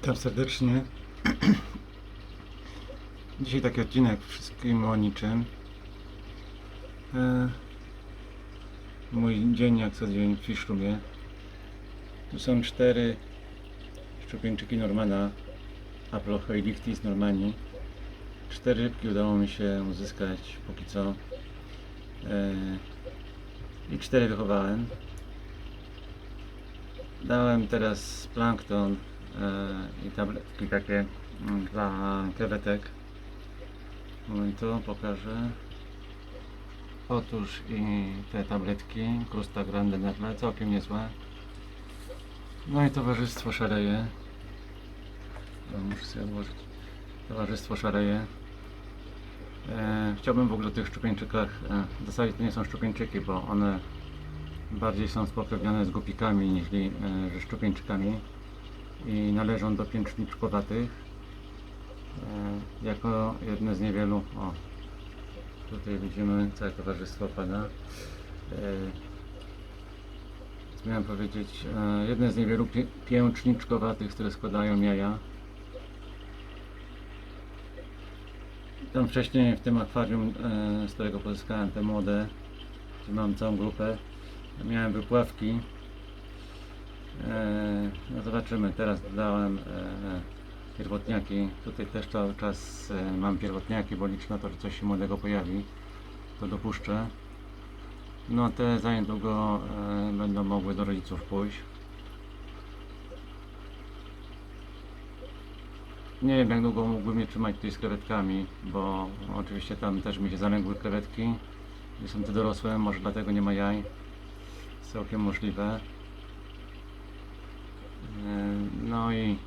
Witam serdecznie. Dzisiaj taki odcinek wszystkim o niczym. E, mój dzień jak co dzień w Fiszlubie. Tu są cztery szczupieńczyki Normana Aplochoilictis normani. Cztery rybki udało mi się uzyskać póki co. E, I cztery wychowałem. Dałem teraz plankton i tabletki takie dla krewetek. Momentu pokażę. Otóż i te tabletki Krusta Grande Nerle, całkiem niezłe. No i towarzystwo szaleje. Muszę sobie odłożyć. Towarzystwo szaleje. E, chciałbym w ogóle o tych szczupieńczykach, e, w zasadzie to nie są szczupieńczyki, bo one bardziej są spokrewnione z gupikami niż e, szczupieńczykami i należą do pięczniczkowatych e, jako jedne z niewielu. O tutaj widzimy całe towarzystwo pada e, co miałem powiedzieć e, jedne z niewielu pie, pięczniczkowatych które składają jaja. Tam wcześniej w tym akwarium e, z którego pozyskałem te młode gdzie mam całą grupę miałem wypławki. E, no zobaczymy, teraz dodałem e, pierwotniaki. Tutaj też cały czas e, mam pierwotniaki, bo liczę na to, że coś się młodego pojawi. To dopuszczę. No te za niedługo będą mogły do rodziców pójść. Nie wiem jak długo mógłbym je trzymać tutaj z krewetkami, bo oczywiście tam też mi się zalęgły krewetki. Nie są te dorosłe, może dlatego nie ma jaj całkiem możliwe. E, No i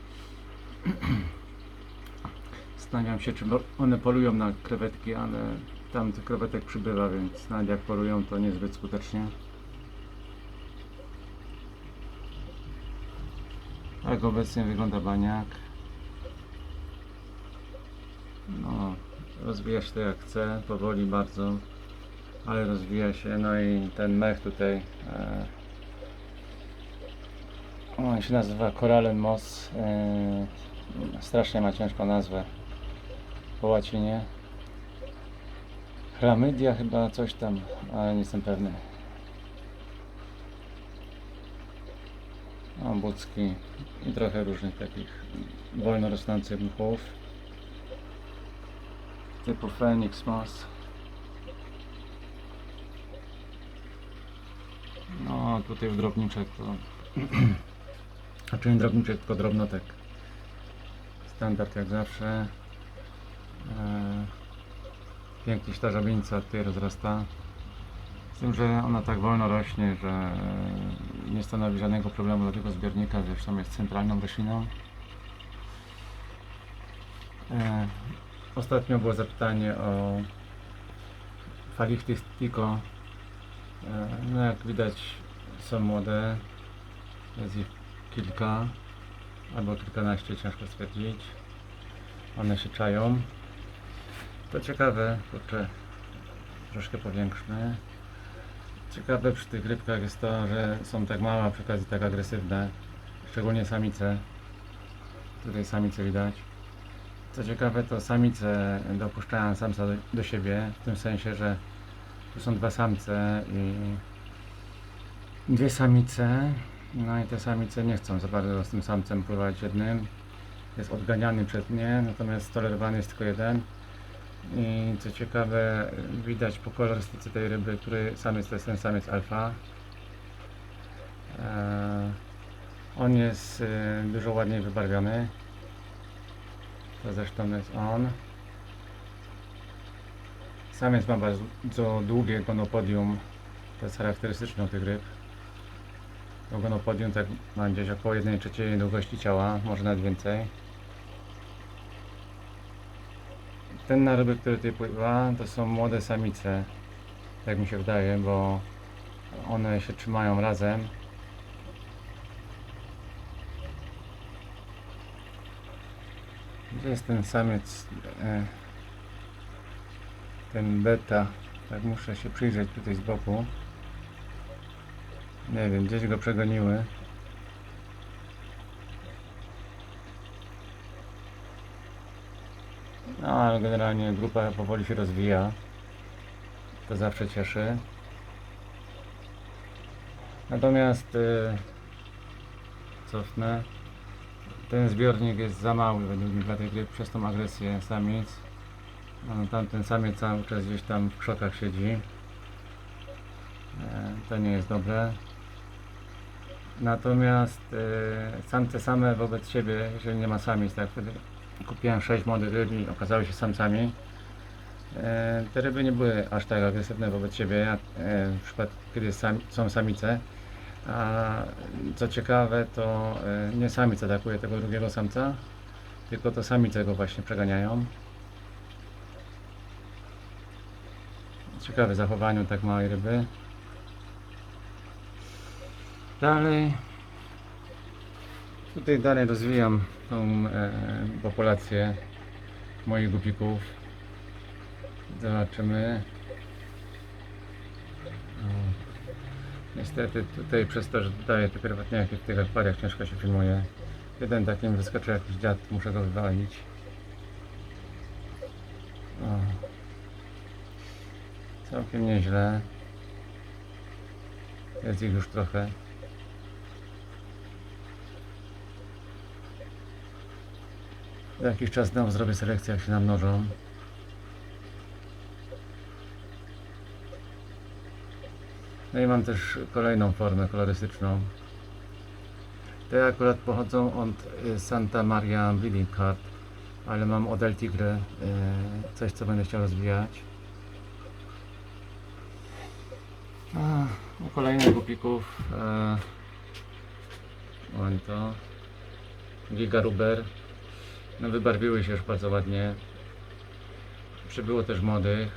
zastanawiam się, czy one polują na krewetki, ale tam tych krewetek przybywa, więc nawet jak polują, to niezbyt skutecznie. Tak obecnie wygląda baniak. No, rozwija się to jak chce, powoli bardzo ale rozwija się, no i ten mech tutaj e, on się nazywa Koralen Moss e, strasznie ma ciężką nazwę. Po łacinie. Chlamydia chyba coś tam, ale nie jestem pewny. Ombudzki i trochę różnych takich wolno rosnących mchów typu Phoenix Moss No, tutaj w drobniczek to... Nie drobniczek, tylko drobnotek. Standard jak zawsze. Pięknie się ta żabienica tutaj rozrasta. Z tym, że ona tak wolno rośnie, że nie stanowi żadnego problemu dla tego zbiornika, zresztą jest centralną rośliną. Eee, ostatnio było zapytanie o Falichthys tico E, No jak widać są młode, jest ich kilka albo kilkanaście, ciężko stwierdzić. One się czają. To ciekawe, kurczę, troszkę powiększmy. Ciekawe przy tych rybkach jest to, że są tak małe, a przy okazji tak agresywne, szczególnie samice. Tutaj samice widać. Co ciekawe, to samice dopuszczają samca do, do siebie, w tym sensie, że tu są dwa samce i dwie samice. No i te samice nie chcą za bardzo z tym samcem pływać jednym. Jest odganiany przed nie, natomiast tolerowany jest tylko jeden. I co ciekawe, widać po kolorystyce tej ryby, który samiec to jest ten samiec alfa. Eee, on jest e, dużo ładniej wybarwiony. To zresztą jest on. Samiec ma bardzo długie gonopodium, to jest charakterystyczne tych ryb. To gonopodium tak ma gdzieś około 1 trzeciej długości ciała, może nawet więcej. Ten na ryby, który tutaj pływa, to są młode samice, tak mi się wydaje, bo one się trzymają razem. Gdzie jest ten samiec? E, ten beta, tak muszę się przyjrzeć tutaj z boku. Nie wiem, gdzieś go przegoniły. No ale generalnie grupa powoli się rozwija. To zawsze cieszy. Natomiast y, cofnę. Ten zbiornik jest za mały według mnie dla tej gry przez tą agresję samic. No, tamten samiec cały czas gdzieś tam w krzokach siedzi. E, To nie jest dobre. Natomiast e, samce same wobec siebie, jeżeli nie ma samic, tak wtedy kupiłem 6 młodych ryb i okazały się samcami. E, Te ryby nie były aż tak agresywne wobec siebie, jak e, w przypadku kiedy sam, są samice. A co ciekawe, to e, nie samiec atakuje tego drugiego samca, tylko to samice go właśnie przeganiają. Ciekawe zachowanie tak małej ryby. Dalej. Tutaj dalej rozwijam tą e, populację moich gupików. Zobaczymy. Niestety tutaj przez to, że dodaję te prywatniaki w tych akwariach ciężko się filmuje. Jeden takim wyskoczył jakiś dziad, muszę go wywalić. O. Całkiem nieźle. Jest ich już trochę. Jakiś czas znowu zrobię selekcję, jak się namnożą. No i mam też kolejną formę kolorystyczną. Te akurat pochodzą od y, Santa Maria Breeding Card, ale mam od El Tigre y, coś, co będę chciał rozwijać. U kolejnych gupików e, oni to Giga Ruber no wybarwiły się już bardzo ładnie. Przybyło też młodych.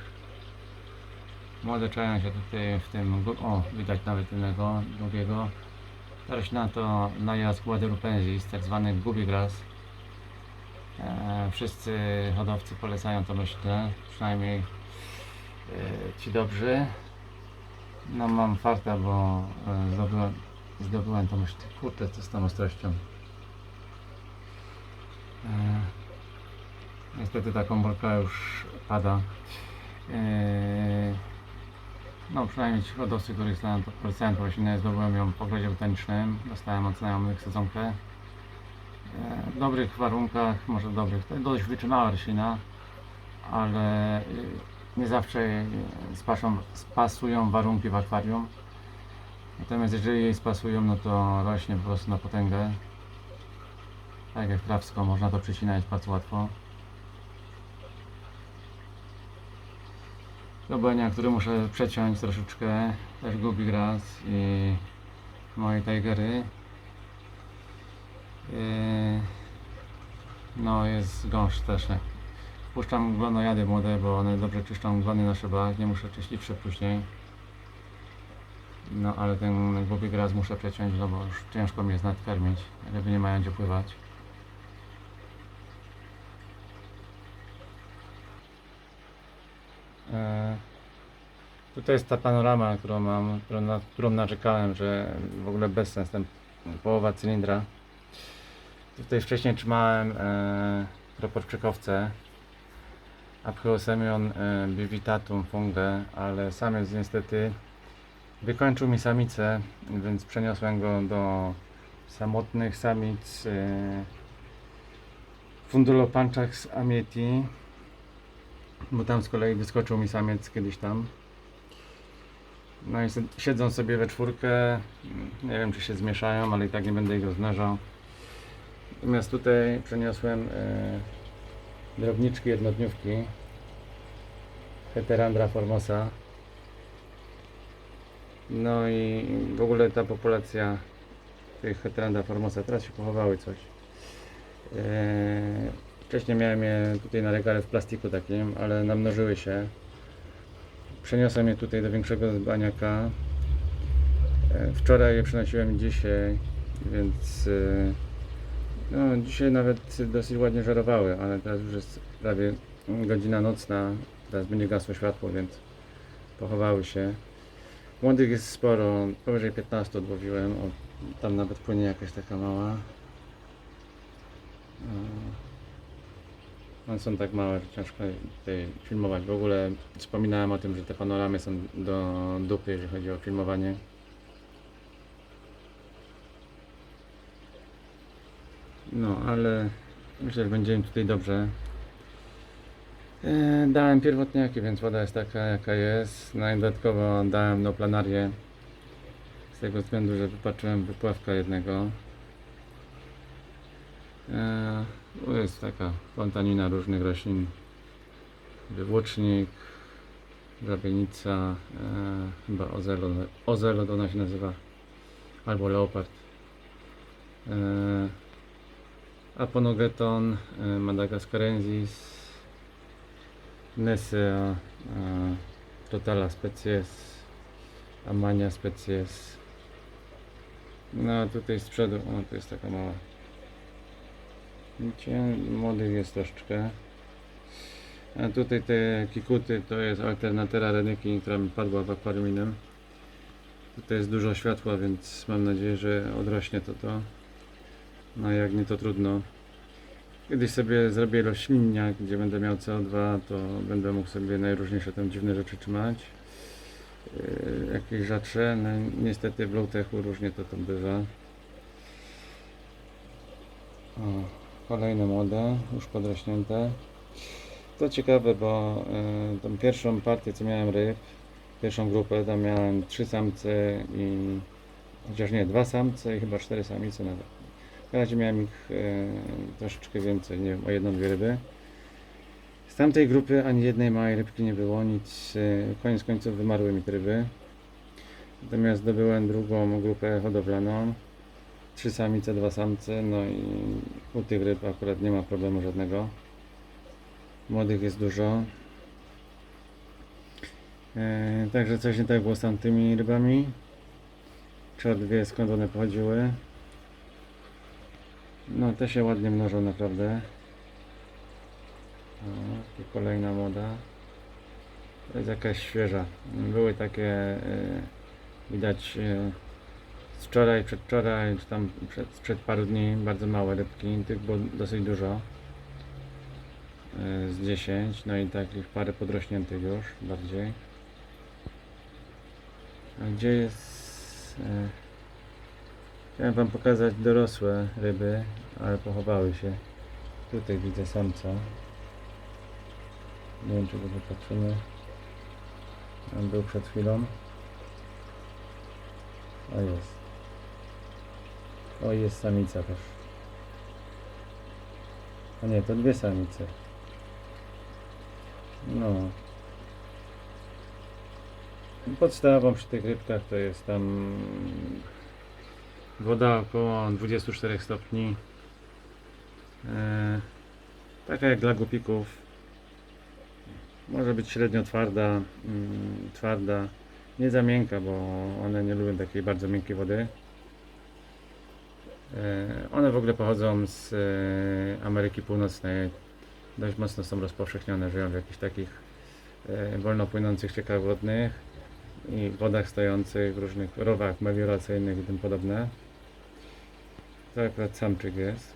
Młode czają się tutaj w tym o widać nawet innego drugiego. Teraz na to najazd Guadalupensis tak zwany gubi grass e, wszyscy hodowcy polecają to myślę przynajmniej e, ci dobrzy. No mam farta, bo e, zdobyłem, zdobyłem to myślę, kurde, co z tą ostrością. E, niestety ta komórka już pada. E, no przynajmniej ci hodowcy, których znałem, to polecałem tą roślinę, zdobyłem ją w ogrodzie botanicznym, dostałem od znajomych sadzonkę. E, w dobrych warunkach, może dobrych, to dość wytrzymała roślina, ale nie zawsze spaszą, spasują warunki w akwarium. Natomiast jeżeli jej spasują, no to rośnie po prostu na potęgę. Tak jak trawsko, można to przecinać bardzo łatwo. Dobenia, które muszę przeciąć troszeczkę, też gubi gras i moje tigery. No jest gąszcz też. Puszczam glonojady młode, bo one dobrze czyszczą glony na szybach, nie muszę czyścić szybów później. No ale ten głupi graz muszę przeciąć, no bo już ciężko mi jest nadkarmić, ryby nie mają gdzie pływać. Tutaj jest ta panorama, którą mam, którą, na którą narzekałem, że w ogóle bez sens, ten połowa cylindra. Tutaj wcześniej trzymałem e, proporczykowce Apcheosemion e, bivitatum fungę, ale samiec niestety wykończył mi samicę, więc przeniosłem go do samotnych samic e, Fundulopanchax amieti, bo tam z kolei wyskoczył mi samiec kiedyś tam. No i siedzą sobie we czwórkę, nie wiem czy się zmieszają, ale i tak nie będę ich rozmnażał. Natomiast tutaj przeniosłem e, drobniczki jednodniówki Heterandra formosa. No i w ogóle ta populacja tych Heterandra formosa teraz się pochowały coś. Eee, wcześniej miałem je tutaj na regale w plastiku takim, ale namnożyły się. Przeniosłem je tutaj do większego baniaka. E, Wczoraj je przynosiłem dzisiaj, więc e, no, dzisiaj nawet dosyć ładnie żerowały, ale teraz już jest prawie godzina nocna. Teraz będzie gasło światło, więc pochowały się. Młodych jest sporo, powyżej 15 odłowiłem. O, tam nawet płynie jakaś taka mała. One są tak małe, że ciężko tutaj filmować. W ogóle wspominałem o tym, że te panoramy są do dupy, jeżeli chodzi o filmowanie. No, ale myślę, że będzie im tutaj dobrze. E, Dałem pierwotniaki, więc woda jest taka jaka jest. No i dodatkowo dałem no planarię. Z tego względu, że wypatrzyłem wypławka jednego. E, To jest taka fontanina różnych roślin. Wywłocznik, żabienica, e, chyba ozelo, ozelo to się nazywa, albo leopard. E, Aponogeton, e, Madagascarensis, Nessea, e, Totala species, Amania species. No tutaj z przodu, o tu jest taka mała. Młodych jest troszeczkę. A tutaj te kikuty to jest alternatera renyki, która mi padła w akwarium. Tutaj jest dużo światła, więc mam nadzieję, że odrośnie to to. No jak nie to trudno. Kiedyś sobie zrobię roślinniak, gdzie będę miał CO2, to będę mógł sobie najróżniejsze tam dziwne rzeczy trzymać. Yy, jakieś rzadsze, no niestety w low-techu różnie to tam bywa. O, kolejne młode, już podrośnięte. To ciekawe, bo y, tą pierwszą partię, co miałem ryb, pierwszą grupę, tam miałem trzy samce i chociaż nie, dwa samce i chyba cztery samice nawet. W razie miałem ich y, troszeczkę więcej, nie wiem, o jedną, dwie ryby. Z tamtej grupy ani jednej małej rybki nie było, nic, y, koniec końców wymarły mi te ryby. Natomiast zdobyłem drugą grupę hodowlaną. Trzy samice, dwa samce, no i u tych ryb akurat nie ma problemu żadnego. Młodych jest dużo. E, także coś nie tak było z tamtymi rybami. Trzeba wie skąd one pochodziły. No te się ładnie mnożą naprawdę. O, kolejna młoda. To jest jakaś świeża. Były takie e, widać e, wczoraj, przedwczoraj, czy tam przed, sprzed paru dni bardzo małe rybki. Tych było dosyć dużo e, z 10, no i takich parę podrośniętych już bardziej. A gdzie jest... E, chciałem Wam pokazać dorosłe ryby, ale pochowały się. Tutaj widzę samca. Nie wiem czy go wypatrzymy. On był przed chwilą. O jest. O jest samica też. A nie, to dwie samice. No. Podstawą przy tych rybkach to jest tam woda około 24 stopni. E, taka jak dla gupików. Może być średnio twarda, mm, twarda, nie za miękka, bo one nie lubią takiej bardzo miękkiej wody. E, One w ogóle pochodzą z e, Ameryki Północnej. Dość mocno są rozpowszechnione, żyją w jakichś takich e, wolno płynących ciekach wodnych i wodach stojących, w różnych rowach melioracyjnych i tym podobne. To akurat samczyk jest.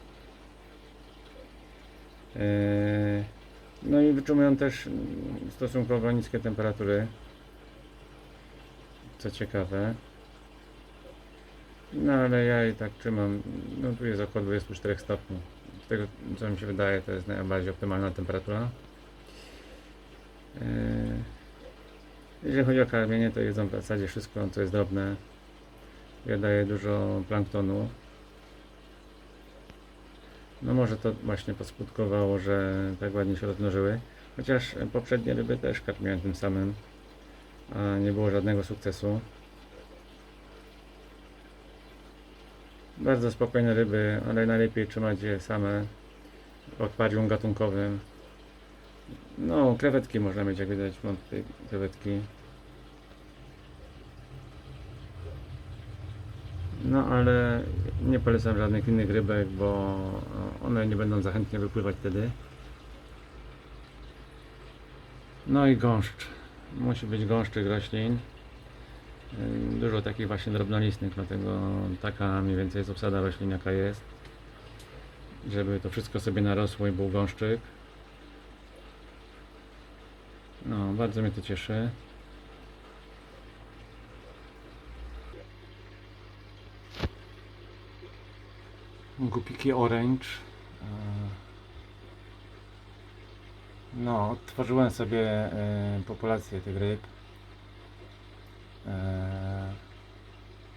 No i wytrzymują też stosunkowo niskie temperatury. Co ciekawe. No ale ja i tak trzymam, no tu jest około 24 stopni. Z tego co mi się wydaje to jest najbardziej optymalna temperatura. Yy, Jeżeli chodzi o karmienie to jedzą w zasadzie wszystko co jest drobne. Ja daję dużo planktonu. No może to właśnie poskutkowało, że tak ładnie się rozmnożyły. Chociaż poprzednie ryby też karmiłem tym samym, a nie było żadnego sukcesu. Bardzo spokojne ryby, ale najlepiej trzymać je same w akwarium gatunkowym. No, krewetki można mieć, jak widać, mam tutaj krewetki. No, ale nie polecam żadnych innych rybek, bo one nie będą za chętnie wypływać wtedy. No i gąszcz. Musi być gąszczyk roślin. Dużo takich właśnie drobnolistnych, dlatego taka mniej więcej jest obsada roślin jaka jest. Żeby to wszystko sobie narosło i był gąszczyk. No, bardzo mnie to cieszy. Gupiki Orange. E, No, odtworzyłem sobie e, populację tych ryb. E,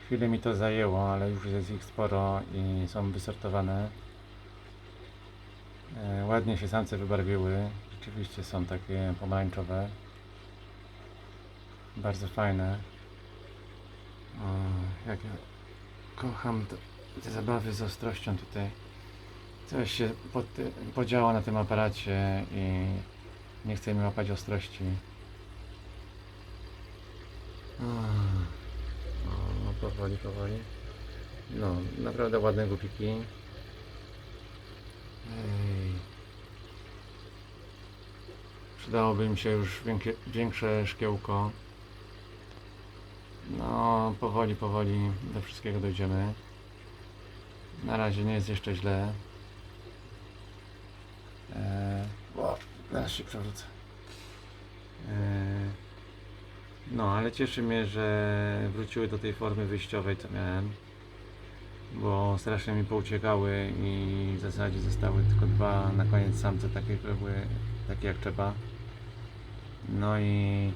Chwilę mi to zajęło, ale już jest ich sporo i są wysortowane. E, Ładnie się samce wybarwiły. Rzeczywiście są takie pomarańczowe. Bardzo fajne. Jak ja kocham te, zabawy z ostrością tutaj. Coś się pod, podziało na tym aparacie i nie chce mi łapać ostrości. O, o, powoli, powoli. No, naprawdę ładne głupiki. Przydałoby mi się już większe szkiełko. No, powoli, powoli do wszystkiego dojdziemy. Na razie nie jest jeszcze źle. Eee, o, zaraz się przewrócę. Eee, no, ale cieszy mnie, że wróciły do tej formy wyjściowej, co miałem. Bo strasznie mi pouciekały i w zasadzie zostały tylko dwa na koniec samce takie, które były takie jak trzeba. No i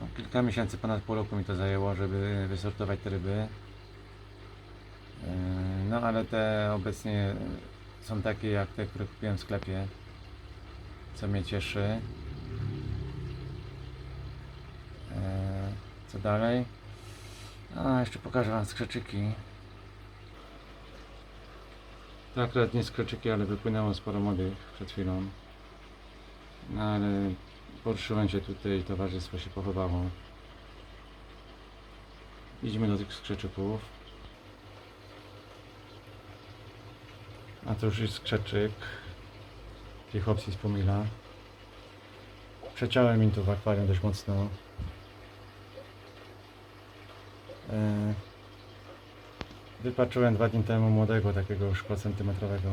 no, kilka miesięcy, ponad pół roku mi to zajęło, żeby wysortować te ryby. Yy, No ale te obecnie są takie jak te, które kupiłem w sklepie, co mnie cieszy. Yy, Co dalej? A, jeszcze pokażę Wam skrzeczyki. To akurat nie skrzeczyki, ale wypłynęło sporo młodych przed chwilą. No ale poruszyłem się tutaj i towarzystwo się pochowało. Idziemy do tych skrzeczyków. A to już jest skrzeczyk. Trichopsis pumila. Przeciąłem im tu w akwarium dość mocno. E, Wypatrzyłem dwa dni temu młodego, takiego już centymetrowego.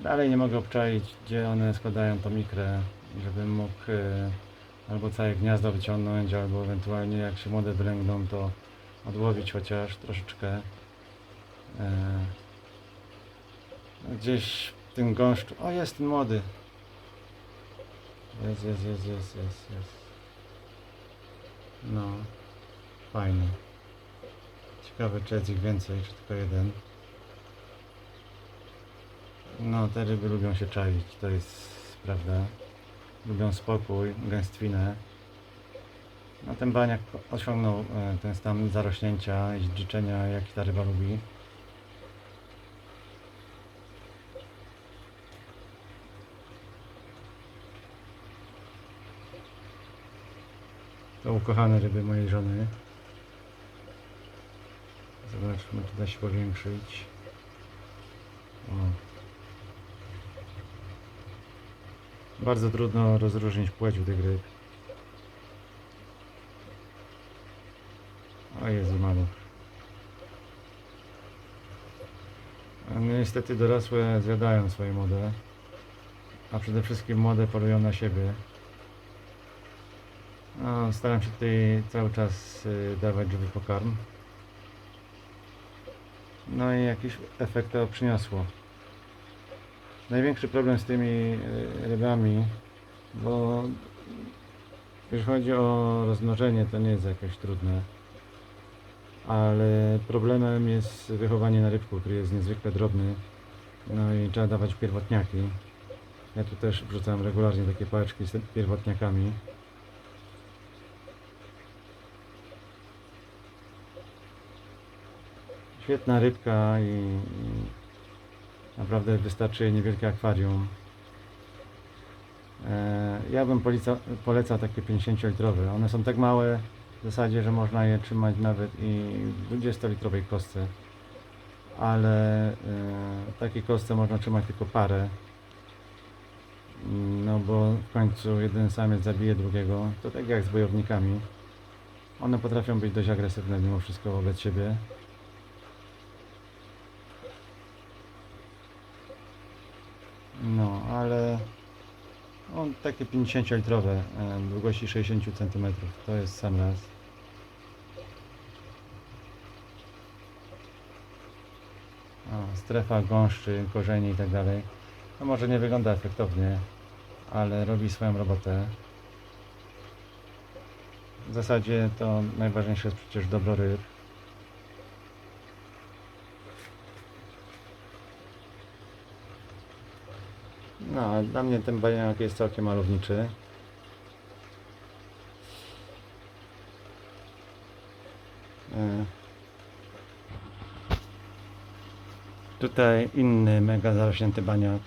Dalej nie mogę obczaić, gdzie one składają tą mikrę, żebym mógł e, albo całe gniazdo wyciągnąć, albo ewentualnie jak się młode wylęgną, to odłowić chociaż troszeczkę. E, gdzieś w tym gąszczu. O, jest ten młody. Jest, jest, jest, jest, jest. No, fajny. Ciekawe, czy jest ich więcej, czy tylko jeden. No, te ryby lubią się czaić, to jest prawda. Lubią spokój, gęstwinę. No, ten baniak osiągnął e, ten stan zarośnięcia i dziczennia, jaki ta ryba lubi. To ukochane ryby mojej żony. Zobaczmy, czy da się powiększyć. O. Bardzo trudno rozróżnić płeć u tych ryb. O Jezu maluch. No niestety dorosłe zjadają swoje młode. A przede wszystkim młode polują na siebie. No, staram się tutaj cały czas y, dawać żywy pokarm. No i jakiś efekt to przyniosło. Największy problem z tymi y, rybami, bo jeśli chodzi o rozmnożenie, to nie jest jakieś trudne. Ale problemem jest wychowanie na rybku, który jest niezwykle drobny. No i trzeba dawać pierwotniaki. Ja tu też wrzucam regularnie takie pałeczki z pierwotniakami. Świetna rybka i, i naprawdę wystarczy jej niewielkie akwarium. E, ja bym poleca, polecał takie 50-litrowe. One są tak małe w zasadzie, że można je trzymać nawet i w 20-litrowej kostce. Ale e, takiej kostce można trzymać tylko parę. No bo w końcu jeden samiec zabije drugiego. To tak jak z bojownikami. One potrafią być dość agresywne mimo wszystko wobec siebie. No, ale On takie 50-litrowe, e, długości 60 cm. To jest sam raz. Strefa gąszczy, korzeni i tak dalej. No może nie wygląda efektownie, ale robi swoją robotę. W zasadzie to najważniejsze jest przecież dobro ryb. No, dla mnie ten baniak jest całkiem malowniczy. E, Tutaj inny mega zarośnięty baniak.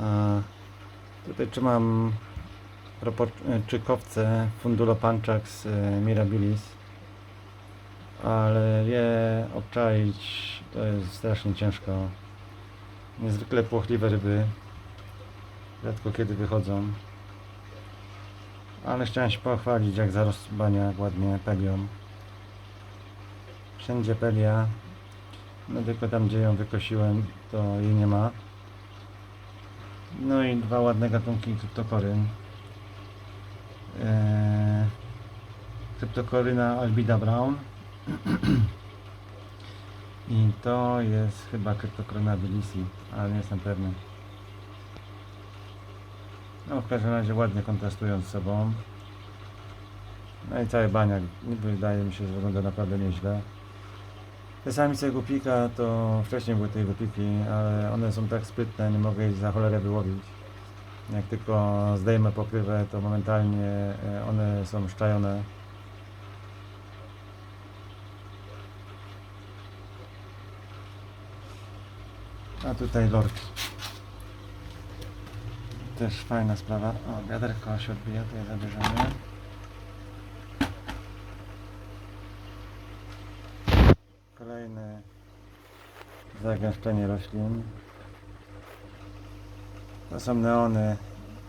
A tutaj trzymam propor- e, czykowce Fundulo Panchax e, Mirabilis. Ale je obczaić to jest strasznie ciężko. Niezwykle płochliwe ryby. Rzadko kiedy wychodzą. Ale chciałem się pochwalić jak zarost baniak ładnie pelią. Wszędzie pelia. No tylko tam gdzie ją wykosiłem to jej nie ma. No i dwa ładne gatunki kryptokoryn. Eee, kryptokoryna Albida Brown. I to jest chyba kryptokorona Bilisi, ale nie jestem pewny. No w każdym razie ładnie kontrastują z sobą. No i cały baniak wydaje mi się, że wygląda naprawdę nieźle. Te samice głupika to wcześniej były te głupiki, ale one są tak sprytne, nie mogę ich za cholerę wyłowić. Jak tylko zdejmę pokrywę, to momentalnie e, one są szczajone. A tutaj lorki. Też fajna sprawa. O, wiaderko się odbija, to je zabierzemy. Kolejne zagęszczenie roślin. To są neony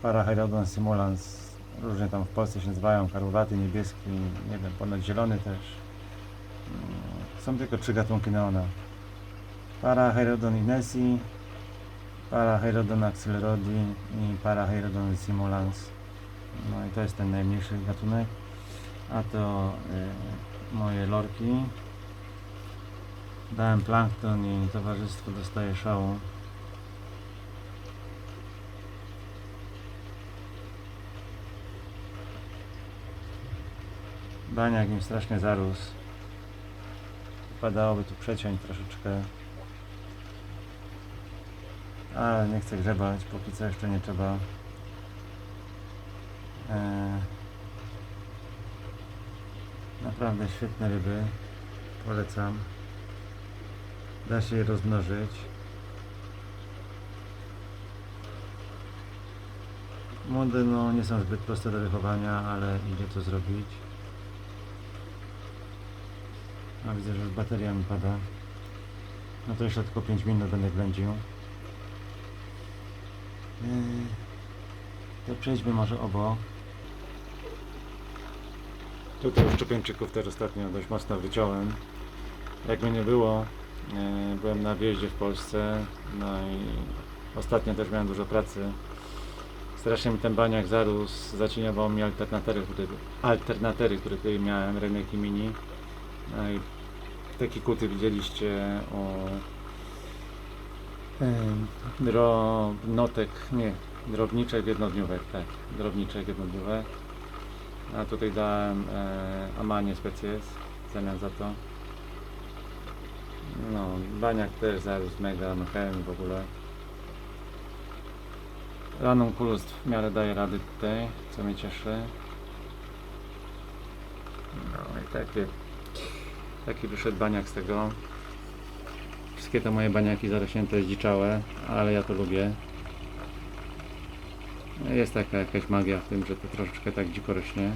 Paraherodon simulans. Różnie tam w Polsce się nazywają, karłowaty, niebieski, nie wiem, ponad zielony też. Mm, Są tylko trzy gatunki neona. Paraherodon inesi, Paraherodon accelerodi i Paraherodon simulans. No i to jest ten najmniejszy gatunek. A to y, moje lorki. Dałem plankton i towarzystwo dostaje szału. Baniak im strasznie zarósł. Padałoby tu przeciąć troszeczkę. Ale nie chcę grzebać, póki co jeszcze nie trzeba. Eee, naprawdę świetne ryby. Polecam. Da się je rozmnożyć. Młode no, nie są zbyt proste do wychowania, ale idzie to zrobić. A widzę, że już bateria mi pada. No to jeszcze tylko 5 minut będę ględził. Yy, to przejdźmy może obok. Tutaj już Szczepieńczyków też ostatnio dość mocno wyciąłem. Jak mnie nie było, yy, byłem na wjeździe w Polsce, no i ostatnio też miałem dużo pracy. Strasznie mi ten baniak zarósł, zacieniował mi alternatery, które, alternatery, które tutaj miałem, rynek i mini. No i te kikuty widzieliście o drobnotek, nie, drobniczek jednodniówek, tak, drobniczek jednodniówek. A tutaj dałem e, Amanie Species w zamian za to. No, baniak też zarósł mega, mechem w ogóle. Ranunculus w miarę daje rady tutaj, co mnie cieszy. No i takie, taki wyszedł baniak z tego. Wszystkie te moje baniaki zarośnięte zdziczałe, ale ja to lubię. Jest taka jakaś magia w tym, że to troszeczkę tak dziko rośnie.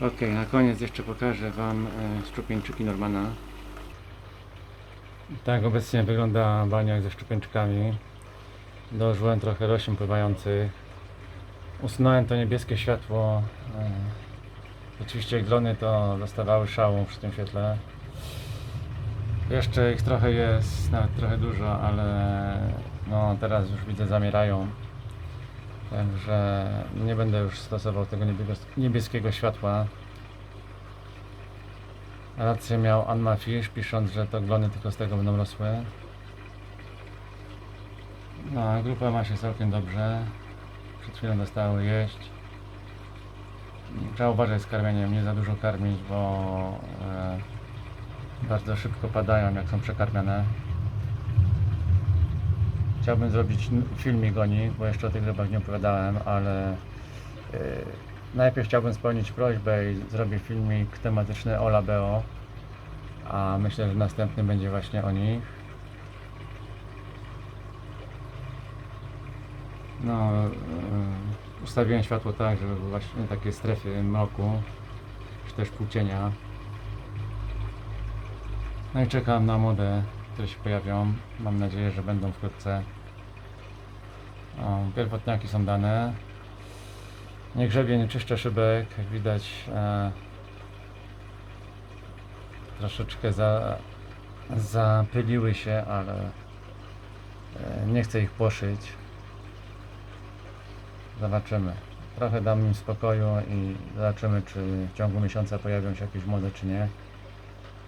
Ok, na koniec jeszcze pokażę Wam e, szczupieńczyki Normana. Tak obecnie wygląda baniak ze szczupieńczykami. Dołożyłem trochę roślin pływających. Usunąłem to niebieskie światło. e, Oczywiście glony to dostawały szału przy tym świetle. Jeszcze ich trochę jest, nawet trochę dużo, ale no teraz już widzę zamierają. Także nie będę już stosował tego niebies- niebieskiego światła. Rację miał Anma Fish, pisząc, że to glony tylko z tego będą rosły. No, grupa ma się całkiem dobrze. Przed chwilą dostały jeść. Trzeba uważać z karmieniem, nie za dużo karmić, bo e, bardzo szybko padają, jak są przekarmione. Chciałbym zrobić filmik o nich, bo jeszcze o tych rybach nie opowiadałem, ale e, najpierw chciałbym spełnić prośbę i zrobię filmik tematyczny o Labeo, a myślę, że następny będzie właśnie o nich. No, e, ustawiłem światło tak, żeby właśnie takie strefy mroku, czy też półcienia. No i czekam na młode, które się pojawią. Mam nadzieję, że będą wkrótce. Pierwotniaki są dane. Nie grzebię, nie czyszczę szybek. Jak widać, e, troszeczkę za, zapyliły się, ale e, nie chcę ich płoszyć. Zobaczymy. Trochę dam im spokoju i zobaczymy, czy w ciągu miesiąca pojawią się jakieś młode, czy nie.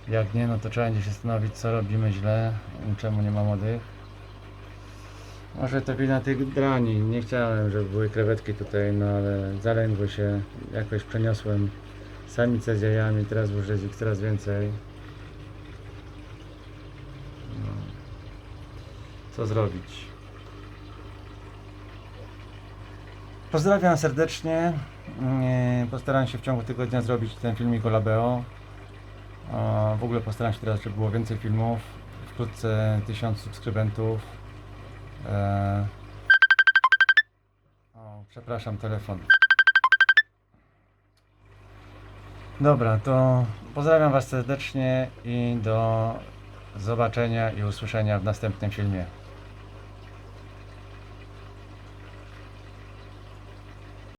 Jak nie, no to trzeba będzie się zastanowić, co robimy źle czemu nie ma młodych. Może to wina tych drani. Nie chciałem, żeby były krewetki tutaj, no ale zalęgły się. Jakoś przeniosłem samicę z jajami, teraz już jest ich coraz więcej. No. Co zrobić? Pozdrawiam serdecznie. Nie, Postaram się w ciągu tygodnia zrobić ten filmik o Labeo. W ogóle postaram się teraz, żeby było więcej filmów. Wkrótce 1000 subskrybentów. E... O, przepraszam, telefon. Dobra, to pozdrawiam Was serdecznie i do zobaczenia i usłyszenia w następnym filmie.